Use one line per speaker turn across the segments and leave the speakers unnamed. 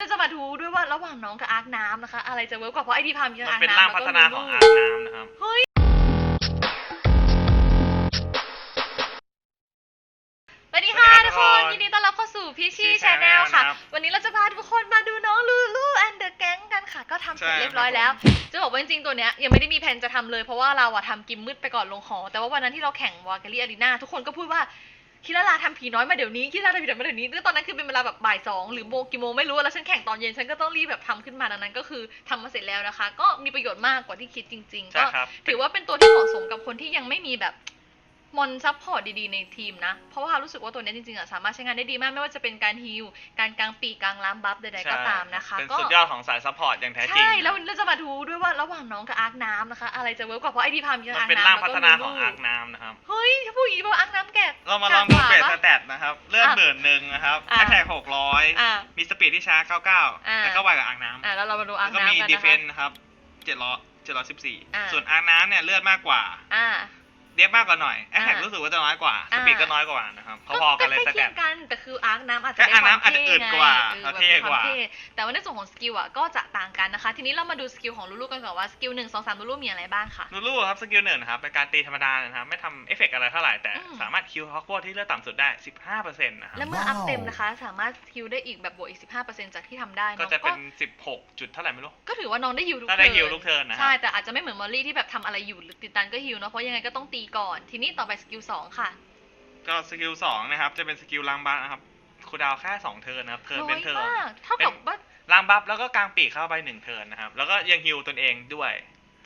ก็จะมาดูด้วยว่าระหว่างน้องกับอาร์คน้ำนะคะ อะไรจะเวิร์กกว่าเพราะไอดีพามยัง
มัน
อาร์ค
เป็น
น้ำ
ร่าง
แล้ว
พั
ก็
ฒนาของ
ลู
อาร์น้ำนะครับ
เฮ้ยสวัสดีค่ะ
สวัสดี
ทุก
ค
ครับน
ทุกคน
ยินดีต้อนรับเข้าสู่พี่ชี
Peachy
ชาแนล
Channel
ค่ะ
นะครับ
วันนี้เราจะพาทุกคนมาดูน้องลูลูแอนเดอะแก๊งกันค่ะ ก็ทำเสร็จ
ใช่
เรียบร้อย
ครับ
แล้ว จะบอกว่าจริงๆตัวเนี้ยยังไม่ได้มีแผนจะทำเลยเพราะว่าเราอะทำกิมมืดไปก่อนลงหอ แต่ว่าวันนั้นที่เราแข่งวาเกลี่อารีนาทุกคนก็พูดว่า คิราลาทำผีน้อยมาเดี๋ยวนี้คิราลาทำผีน้อยมาเดี๋ยวนี้ซึ่งตอนนั้นคือเป็นเวลาแบบบ่ายสองหรือโมงกี่โมงไม่รู้แล้วฉันแข่งตอนเย็นฉันก็ต้องรีบแบบทำขึ้นมาดังนั้น ก็คือทำมาเสร็จแล้วนะคะ ก็มีประโยชน์มากกว่าที่คิดจริงๆ
ใช่
ก็
ครับ
ถือว่าเป็นตัวที่เหมาะสมกับคนที่ยังไม่มีแบบ มอนซัพพอร์ตดีๆในทีมนะ เพราะว่ารู้สึกว่าตัวเนี้ยจริงๆอะสามารถใช้งานได้ดีมากไม่ว่าจะเป็นการฮิลการกางปีกกางล้ามบัฟใดๆก็ตามนะคะ
เป็น
ก็
สุดยอดของสายซัพพอร์ตอย่างแท้จริง
ใช่ แล้ววันนี้เราจะมาดูด้วยว่าระหว่างน้องกับอาร์คน้ำนะคะ อะไรจะเวิร์กกว่าเพราะไอดีพามยัง
มัน
อาร์ค
เป็น
น้ำ
ร่าง
แล้ว
พั
ก็
ฒนา
ลู
ของอาร์น้ำนะครับ
เฮ้ยถ้าพูดอย่างนี้ว่าอาร์คน้ำแก่
เรามาลองดู
ก
เบ
ก
ส
ว่า
ส
ปะ
แตทนะครับเลื่อน
อะ
หมื่นหนึ่งนะครับ
อะ
แอคแท็กหกร้อย
อ่า
มีสปีดที่ช้าเก้าเก้า
อะ
แล้วก็ไวกว่าอาร์น้ำ
อ่าแล้วเรามาดูอา
แล้
ร์
ว
ค
ก็มี
น้ำกัน
ดี
นะ
เฟ
คะ
นนะครับเจ็ดร้อยเจ็ดร้อยสิบสี่
อะ
ส่วนอาร์น้ำเนี่ยเลือดมากกว่า
อ่า
เดฟมากกว่าหน่อยแอคแท็ก
อะ
รู้สึกว่าจะน้อยกว่าส
อะ
ปีดก็น้อยกว่านะครับพอๆกันเลยส
ใกล้
แต
เคีย
ท
งกันแต่คืออาร์คน้ำอาจจะ
แค่
ได้
อาร์
ความ
น้ำอาจจะ
เท่
อึด
ไง
กว่า
เออ
เอา
แบบ
เท่
มีคว
กว่า
มแต่ว่าในส่วนของสกิลอะก็จะต่างกันนะคะ ทีนี้เรามาดูสกิลของลูลูกันก่อนว่าสกิลหนึ่งสองสามลูลูมีอะไรบ้างค่ะ
นูรูครับสกิลหนึ่งนะครับเป็นการตีธรรมดานะครับไม่ทำเอฟเฟกต์อะไรเท่าไหร่แต่
อืม
สามารถคิวฮอกวอตที่เลือดต่ำสุดได้ 15%นะครับ
และเมื่ออัพเต็มนะคะ สามารถฮิลได้อีกแบบบวกอีก15%จากที่ทำได้
ก็
เนาะ
จะเป็น 16 จุดเท่าไหร่ไม่รู้
ก็ถือว่าน้องได้ฮิลทุก
ก็ได้
เทิร์น
ฮิลทุกเทิร์นนะครับ
ใช่แต่อาจจะไม่เหมือนมอลลี่ที่แบบทำอะไรอยู่หรือติดตันก็ฮิลเนาะเพราะยังไงก็ต้องตีก่อน ทีนี้ต่อไปสกิลสองค่ะ
ก็สกิลสองนะครับ จะเป็นสกิลล้างบัฟนะครับคูลดาวน์แค่สองเทิร์นนะครับ เทิร์น
น้อ
เป็น
ย
เทิร์น
มากเท่ากับว่า
ล้างบัฟแล้วก็กางปีกเข้าไปหนึ่งเทิร์นนะครับ แล้วก็ยังฮิลตนเองด้วย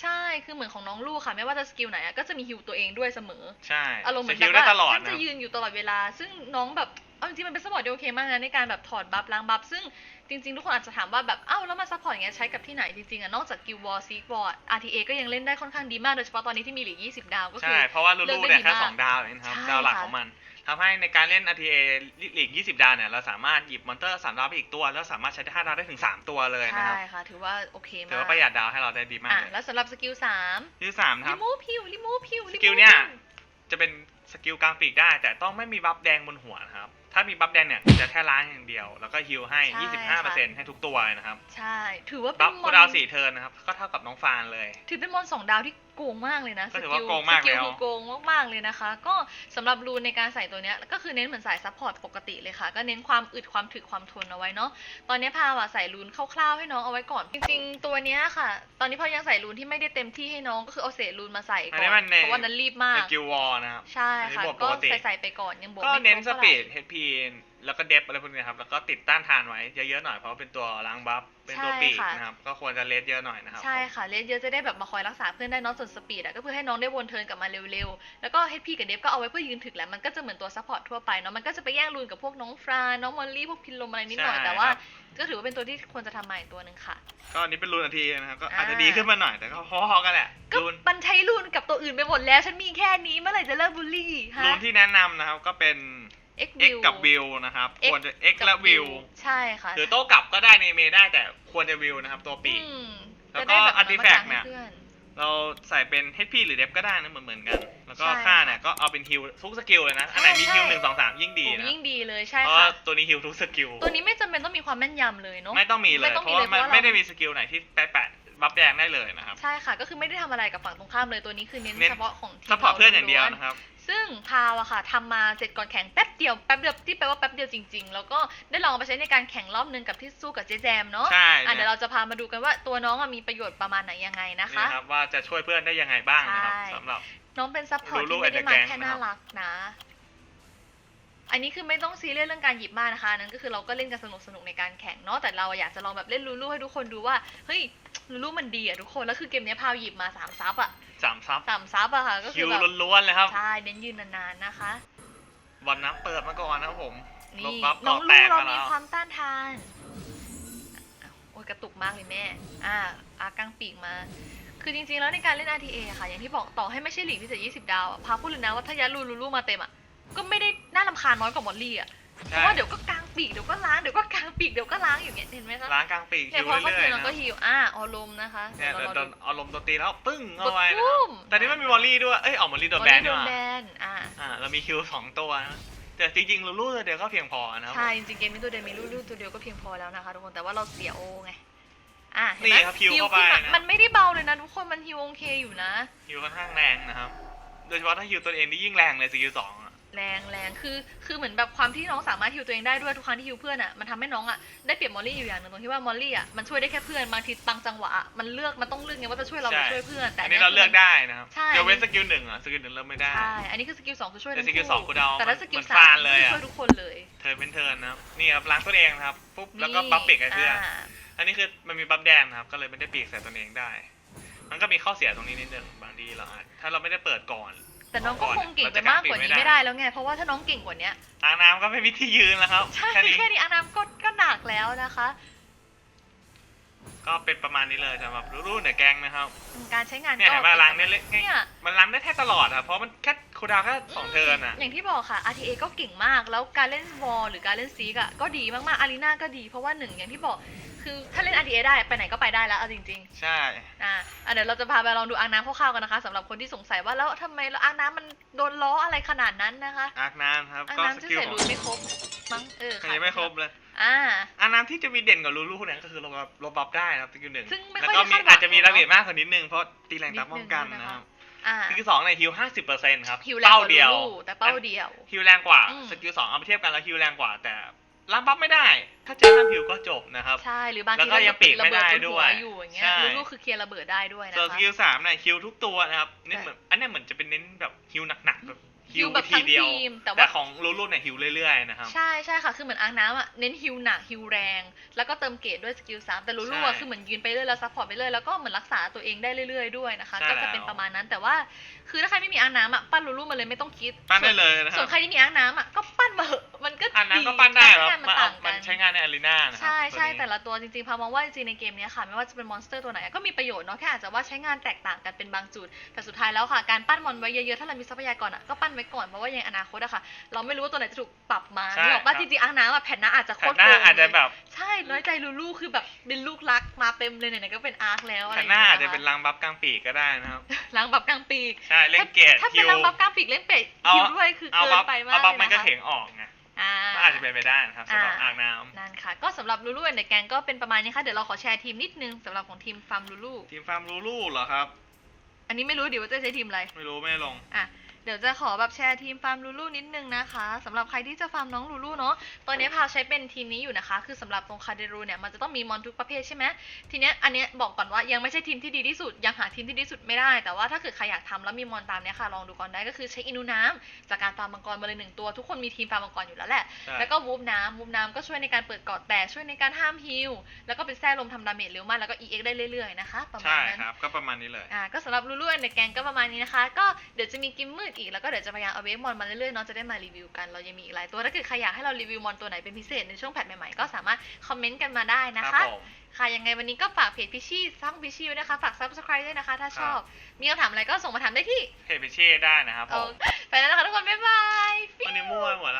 ใช่ คือเหมือนของน้องลูกค่ะ ไม่ว่าจะสกิลไหนอะก็จะมีฮิลตัวเองด้วยเสมอ
ใช่
อารมณ์เห
ส
มือน
กิ
แบ
ล
บ
ได้
ว่า
ตลอด
ฉัน
นะค
จะ
รับ
ยืนอยู่ตลอดเวลา ซึ่งน้องแบบ เอาจริงๆมันเป็นสปอร์ตที่โอเคมากนะในการแบบถอดบัฟล้างบัฟซึ่งจริง ๆ ทุกคนอาจจะถามว่าแบบเอ้าแล้วมาซัพพอร์ตอย่างเงี้ยใช้กับที่ไหนจริงๆอะนอกจากกิลวอร์ซีกวอร์ RTA ก็ยังเล่นได้ค่อนข้างดีมากโดยเฉพาะตอนนี้ที่มีหลีก20 ดาวก็คื
ใช่
อ
เพราะว่าลู
เลือก
ลู
ได้
เนี่ยแค่
ดีมาก
สองดาวเองนะครับ
ใช่
ดาวหลัก
ค่ะ
ของมันทำให้ในการเล่น RTA ลีก20 ดาวเนี่ย เราสามารถหยิบมอนเตอร์สามดาวไปอีกตัว แล้วสามารถใช้ได้5ดาวได้ถึง 3 ตัวเลยนะ
ใช่
ครับ
ค่ะ ถือว่าโอเคมาก
ถือว่าประหยัดดาวให้เราได้ดีมาก
อะ
เลย
แล้วสำหรับสกิลสาม
ที่สามนะค
รี
รับ
มูฟฮิวรีมูฟฮิว
สกิลเนี่ย จะเป็นสกิลกลางปีกได้ แต่ต้องไม่มีบัฟแดงบนหัวนะครับ ถ้ามีบัฟแดงเนี่ยจะแค่ล้างอย่างเดียว แล้วก็ฮิลให้25%ให้ทุกตัวเลยนะครับ
ใช่ ถือว่าเป็
บั
น
ฟ
ม
คู
อน
ดาวสี่เทิร์นนะครับ ก็เท่ากับน้องฟานเลย
ถือเป็นมอนสองดาวที่ โกงมากเลยนะ
ก็ถือว่า
ส
โกงมาก
สกิล
แล้ว
คือโกงมากๆเลยนะคะ ก็สำหรับรูนในการใส่ตัวเนี้ยก็คือเน้นเหมือนสายซัพพอร์ตปกติเลยค่ะ ก็เน้นความอึดความถึกความทนเอาไว้เนาะ ตอนนี้พาวอะใส่รูนคร่าวๆให้น้องเอาไว้ก่อน จริงๆ ตัวเนี้ยค่ะ ตอนนี้พายังใส่รูนที่ไม่ได้เต็มที่ให้น้องก็คือเอาเศษรูนมาใส่
อั
ก่
น
อ
นี้
น
มันใน
เพราะว่านั้นรีบมา
ใน
ก
กิลวอลนะครับ
ใช่
อันนี้
ค่ะ
บวกป
ก็
กติ
ใส่ๆไปก่อนยังบวก
ก็
ไม่
เน้น
ครบ
ส
เท่าไหร่
ปีด HP แล้วก็เดฟอะไรพวกนี้นะครับ แล้วก็ติดต้านทานไว้เยอะๆหน่อยเพราะว่าเป็นตัวล้างบัฟ เป็นตัว
ใช่
ปีก
ค่ะ
นะครับ ก็ควรจะเลสเยอะหน่อยนะครับ
ใช่ค่ะเลสเยอะจะได้แบบมาคอยรักษาเพื่อนได้เน้องส่วนสปีดอะก็เพื่อให้น้องได้วนเทิร์นกลับมาเร็วๆ แล้วก็ HP กับเดฟก็เอาไว้เพื่อยืนถึกแหละมันก็จะเหมือนตัวซัพพอร์ตทั่วไปเนาะมันก็จะไปแย่งรูนกับพวกน้องฟรานน้องมอลลี่พวกพินลมอะไรนิดหน่อย
ใช่
แต่ว่า
ครับ
ก็ถือว่าเป็นตัวที่ควรจะทำใหม่ตัวหนึ่งค่ะ
ก็อันนี้เป็นรูนนาทีนะครับก็
อ่า
อาจจะดีขึ้นมาหน่อยแต่ก็พอๆกันแหละ
ก็
รูน
มันใช้รูนกับตัวอื่นไปหมดแล้วฉันมีแค่นี้เมื่อไหร่จะเลิกบูลลี่ฮะ
รูนที่แนะนำนะครับก็เป็น
X
X กับวิวนะครับ
X
ควรจะ X และวิว
ใช่ค่ะ
หรือโต้กลับก็ได้ในเมได้แต่ควรจะวิวนะครับ ตัวปีก
อืม
แล้ว
จะ
ก็
ได้แบบ
artifact
มา
เนี่ย
ให้พื่อ
เราใส่เป็น HP หรือเดฟก็ได้นะเหมือนเหมือนๆกัน แล้วก็
ใช่
ค่า
ค่ะ
เนี่ยก็เอาเป็นฮิลทุกสกิลเลยนะ อันไหนมี
ใช่
ฮิลหนึ่งสองสามยิ่งดี
โอ้
นะ
ยิ่งดีเลยใช่
เพราะว่า
ค่ะ
ตัวนี้ฮิลทุกสกิล
ตัวนี้ไม่จำเป็นต้องมีความแม่นยำเลยเนาะ
ไม่ต้องมีเลย
ไม่ต้อง
เพ
มี
ราะว่า
เลย
มัน
เพราะว่า
ไม่ได้
เรา
มีสกิลไหนที่แปะแปะ บัฟแดงได้เลยนะครับ
ใช่ค่ะ ก็คือไม่ได้ทำอะไรกับฝั่งตรงข้ามเลยตัวนี้คือเน้น
เน้น
เฉพาะของทีม
ซัพพอร์ตเพื่อนอย่างเดียว
ล้ๆ
นะครับ
ซึ่งพาวอะค่ะทำมาเสร็จก่อนแข่งแป๊บเดียวแป๊บเดียวที่แปลว่าแป๊บเดียวจริง ๆ แล้วก็ได้ลองเอาไปใช้ในการแข่งรอบนึงกับที่สู้กับเจ๊แจมเนาะ
ใช่
อะ
เนี่
เดี๋ย
ยว
เราจะพามาดูกันว่าตัวน้องอะมีประโยชน์ประมาณไหนยังไงนะคะ
นี่ครับว่าจะช่วยเพื่อนได้ยังไงบ้างนะครับ
ใช่
สำหรับ
น้องเป็นซัพพอร์ต
Lulu
ที่ไม่ได้
and the
มา
Gang
แค่
นะครับ
น่ารักนะ อันนี้คือไม่ต้องซีเรียสเรื่องการหยิบมานะคะอันนั้นก็คือเราก็เล่นกันสนุกสนุกๆในการแข่งเนาะแต่เราอยากจะลองแบบเล่นลูลูให้ทุกคนดูว่าเฮ้ยลูลูมันดีอะทุกคนแล้วคือเกมเนี้ยพาวหยิบมาสามซับอะ
สามซับ
สามซับอะค่ะก็คื
คิ
อ
ว
แบบ
ล้วนๆเลยครับ
ใช่เน้นยืนนานๆนะคะ
บอลน้ำเปิดมาก่อนนะครับผมล
นี่
บบัฟ
น้
ต่
อ
อง
ลู
แตก
เรา
มา
มี
แล้ว
ความต้านทานอ้าวโอ้ยกระตุกมากเลยแม่ อ่าอากางปีกมา คือจริงๆแล้วในการเล่น RTA อะค่ะ อย่างที่บอกต่อให้ไม่ใช่หลีกพิเศษ20 ดาวอะพาพูดเลยนะว่าถ้ายัดลูลูลูมาเต็มอะ ก็ไม่ได้น่ารำคาญน้อยกว่ามอลลี่อะเพ
ใช่
ราะว่าเดี๋ยวก็กางปีกเดี๋ยวก็ล้างเดี๋ยวก็กางปีกเดี๋ยวก็ล้างอย่างเงี้ยเห็นไหมคะ
ล้างกลางปีก
เนี่ย
คิว
พอเขา
เรื่อย
เจอ
ๆ
เรา
นะ
ก็ฮิวอ่าออลมนะคะ
เนี่ย
ดี๋ว
โด
เรา
นเอาลมตัวตีแล้วปึ้ง
ก
เอา
ด
ไว้นะค
ปุ้
รับ
ม
แต่นี่ไม่มีวอลลี่ด้วยเอ้ยออกมอลลี่โดนแบน
โด
ด้วย
น
ว่ะ
แบนอ่า
อ่าเรามีคิวสองตัวนะแต่จริงๆลูลูตัวเดียวก็เพียงพอนะครับ
ใช่จริงๆเกมนี้ตัวเดียวมีลูกๆตัวเดียวก็เพียงพอแล้วนะคะทุกคนแต่ว่าเราเสียโอไงอะเห็นไหม
นี่ครับฮิวเข้าไป
ขึ้นม
นะ
มันไม่ได้เบาเลยนะทุกคนมันฮิวโอเคอยู่นะ
ฮิวค่อนข้างแรงนะครับ โดยเฉพาะถ้าฮิวตัวเองนี่ยิ่งแรงเลยสกิลสองอะ
แรงแรงคือ คือเหมือนแบบความที่น้องสามารถฮิวตัวเองได้ด้วยทุกครั้งที่ฮิวเพื่อนอะมันทำให้น้องอะได้เปรียบมอลลี่อยู่อย่างหนึ่งตรงที่ว่ามอลลี่อะมันช่วยได้แค่เพื่อนบางทีบางจังหวะอะมันเลือกมันต้องเลือกไงว่าจะช่วยเราหรือช่วยเพื่อนแต่
อัน
ย
นี้เราเลือกได้นะครับ
ใช่
เดี๋ยวเว้นสกิลหนึ่งอะสกิลหนึ่งเริ่มไม่ได้
ใช่อันนี้คือสกิลสองคือช่วย
แต่
ทั้
สกิลสองกูเดา
แต่ถ้าสกิล
มัน
สา
ฟามดเลยอะ
ช่วยทุกคนเลย
เธอเป็นเทิร์นนะครับนี่ครับล้างตัวเองนะครับปุ๊บแล้วก็บัฟปีกให้เพื่อนา อันนี้คือมันมีบัฟแดงนะครับก็เลยไม่ได้ปีกใส่ตัวเองได้ มันก็มีข้อเสียตรงนี้นิดนึงบางทีเราอาจถ้าเราไม่ได้เปิดก่อน
แต่น้องก็คงเก่งไปมากกว่านี้ไม่ได้แล้วไง เพราะว่าถ้าน้องเก่งกว่านี้
ล้างน้ำก็ไม่มีที่ยืนแล้วครับ
ใช่
แค่นี้
แค่นี้อาน้ำก็ก็หนักแล้วนะคะ
ก็เป็นประมาณนี้เลยสำหรับรูๆเหนือแกงนะครับ
การใช้งาน
เนี่ย
ก็
เห็นว่าล้างเนี่ยเล็ก
เนี่ย
มันล้างได้แทบตลอดอะเพราะมันแค่คูลดาวน์แค่สองเทิร์นอะ
อย่างที่บอกค่ะ RTA ก็เก่งมาก แล้วการเล่นวอลหรือการเล่นซีกอะก็ดีมากๆอารีนาก็ดี เพราะว่าหนึ่งอย่างที่บอก คือถ้าเล่น RTA ได้ไปไหนก็ไปได้แล้วเอาจริง
ใช่
ๆอะอะเดี๋ยวเราจะพาไปลองดูอ่างน้ำคร่าวๆกันนะคะสำหรับคนที่สงสัยว่าแล้วทำไมแล้วอ่างน้ำมันโดนล้ออะไรขนาดนั้นนะคะ
อาร์คน้ำครับ
อ่าง
ก็ส
น้ำที่
กิล
ใส่
ขอ
รู
ง
นไม่ครบมั้งเออค่ะ
ยังไม่ครบเลย
อ่า
อาร์คน้ำที่จะมีเด่นกว่าลูลูเนี่ยก็คือลบลบบัฟได้นะครับสกิลหนึ่ง
ซึ่งไม่
แล้ว
ค่อย
ก็มี
คาดหวัง
อาจจะมีระเบียบมากกว่านิดนึงเพราะตีแรงตับป้องกัน
นิดนึง
นะครับ
อ่า
สกิลสองในฮิวห้าสิบเปอร์เซ็นต์ครับ
ฮิวแรงก
เป้า
ว่า
เดียว
ลูแต่เป้าเดียว
ฮิวแรงกว่า
อืม
สกิลสองเอาไปเทียบกันแล้วฮิวแรงกว่าแต่ ล้างบัฟไม่ได้ ถ้าเจอห้ามฮิวก็จบนะครับ
ใช่หรือบาง
แล้ว
ที
ก็ยังปีกไม่ได้
ระเบนหั
ด้วย
อยู่อย่างเงี้ย
ใช่
ลูกๆคือเคลียร์ระเบิดได้ด้วยนะ
ส่วนส
คะ
กิลสามเนี่ยฮิวทุกตัวนะครับนี่
ใช่
เหมือนอันเนี้ยเหมือนจะเป็นเน้นแบบฮิวหนักๆแบบ
ฮิ
ฮิ
ว
ว
แบ
ไป
บ
ทีเดียว
ทั้งทีมแต่ว่า
แต่ของลูลูเนี่ยฮิวเรื่อยๆนะครับ
ใช่ใช่ค่ะ คือเหมือนอ่างน้ำอะเน้นฮิวหนักฮิวแรง แล้วก็เติมเกรดด้วยสกิลสามแต่ลูลูอะ
ใช่
คือเหมือนยืนไปเรื่อยแล้วซัพพอร์ตไปเรื่อยแล้วก็เหมือนรักษาตัวเองได้เรื่อยๆด้วยนะคะ
ใช่
ก็จะเป็น
แล้ว
ประมาณนั้นแต่ว่าคือถ้าใครไม่มีอ่างน้ำอะปั้นลูลูมาเลยไม่ต้องคิด
ปั้นได้เลยนะค
ส่
รั
วน
บ
ใครที่มีอ่างน้ำอะก็ปั้นมาเหอะมันก็
อันนั้นก็ปั้นได้ครับ
แค่มัน
มันเอา
ต่าง
มั
กันน
ใช้งานในอารีนานะครั
ใช่ใช่
ตัวนี้
แต่ละตัวจริงๆพามองว่าจริงๆในเกมเนี้ยค่ะไม่ว่าจะเป็นมอนสเตอร์ตัวไหนก็มีประโยชน์เนาะแค่อาจจะว่าใช้งานแตกต่างกันเป็นบางจุด แต่สุดท้ายแล้วค่ะการปั้นมอนไว้เยอะๆถ้าเรามีทรัพยากรอะก็ปั้นไว้ก่อนเพราะว่ายังอนาคตอะค่ะ เราไม่รู้ว่าตัวไหนจะถูกปรับมา
ใช่
นี่บอกว่า
ครับ
จริงๆอ่างน้ำอะแผ่นหน้าอาจจะโค
แผ่
ต
น
ร
หน้า
โกง
อาจจะ
เลย
แบบ
ใช่น้อยใจลูลูคือแบบเป็นลูกรักมาเต็มเลยไหนๆก็เป็นอาร์คแล้วอะไร
แผ่
อนย่าง
หน้า
เงี้ย
อาจจะเป็นรังบัฟกลางปีกก็ได้นะครับ
ล้างบับกลางปีก
ใช่เล่นเกต
ถ้า
ฮิ
เป็น
ว
ล้างบับกลางปีกเล่นเป็ด
เอา
ฮิวด้วยคือ
เอา
เกิ
บั
น
ฟ
ไปมาก
เอาบัฟ
เลย
มันก็
นะคะ
เถงออกไง
อ่า
ก็อาจจะเป็นไปได้นะครับสำหรับ
อ่า
อ่างน้ำ
นั่นค่ะ ก็สำหรับลูลูในแกงก็เป็นประมาณนี้ค่ะเดี๋ยวเราขอแชร์ทีมนิดนึงสำหรับของทีมฟาร์มลูลู
ทีมฟาร์มลูลูเหรอครับ
อันนี้ไม่รู้เดี๋ยวว่าจะใช้ทีมอะไร
ไม่รู้ไม่ได้ลง
อะ เดี๋ยวจะขอแบบแชร์ทีมฟาร์มลูลูนิดนึงนะคะสำหรับใครที่จะฟาร์มน้องลูลูเนาะตอนนี้พาวใช้เป็นทีมนี้อยู่นะคะ คือสำหรับตรงคาเดรูเนี่ยมันจะต้องมีมอนทุกประเภทใช่ไหมทีเนี้ยอันเนี้ยบอกก่อนว่ายังไม่ใช่ทีมที่ดีที่สุด ยังหาทีมที่ดีที่สุดไม่ได้ แต่ว่าถ้าเกิดใครอยากทำแล้วมีมอนตามเนี้ยค่ะลองดูก่อนได้ก็คือใช้อินูน้ำจากการฟาร์มมังกรมาเลยหนึ่งตัว ทุกคนมีทีมฟาร์มมังกรอยู่แล้วแหละ
ใช่
แล้วก็วูฟน้ำวูฟน้ำก็ช่วยในการเปิดกอดแต่ช่วยในการห้ามฮิลแล้วก็เป็นแท้ลมทำดาเมจเร็วมากแล้วก็ EX ได้เรื่อยๆนะคะประมาณ
ใช่
นั้น
ครับก็ประมาณนี้เลย
อ่าก็สำหรับลูลูในแกงก็ประมาณนี้นะคะ ก็เดี๋ยวจะมีกิมมืดอีกแล้วก็เดี๋ยวจะพยายามเอาเวฟมอนมาเรื่อยๆเนาะจะได้มารีวิวกันเรายังมีอีกหลายตัวถ้าเกิดใครอยากให้เรารีวิวมอนตัวไหนเป็นพิเศษในช่วงแพทใหม่ๆก็สามารถคอมเมนต์กันมาได้นะ
ครั
คะ
บผม
ค่ะยังไงวันนี้ก็ฝากเพจพิชชี่ซังพิชชี่ไว้นะคะฝาก subscribe ด้วยนะคะ ถ้าชอบ มีคำถามอะไรก็ส่งมาถามได้ที่
เพจพิเช่ได้นะครับผ
เอา
ม
ไปแล้วนะคะทุกคนบ๊ายบาย
วันนี้มั่วหมดแล้ว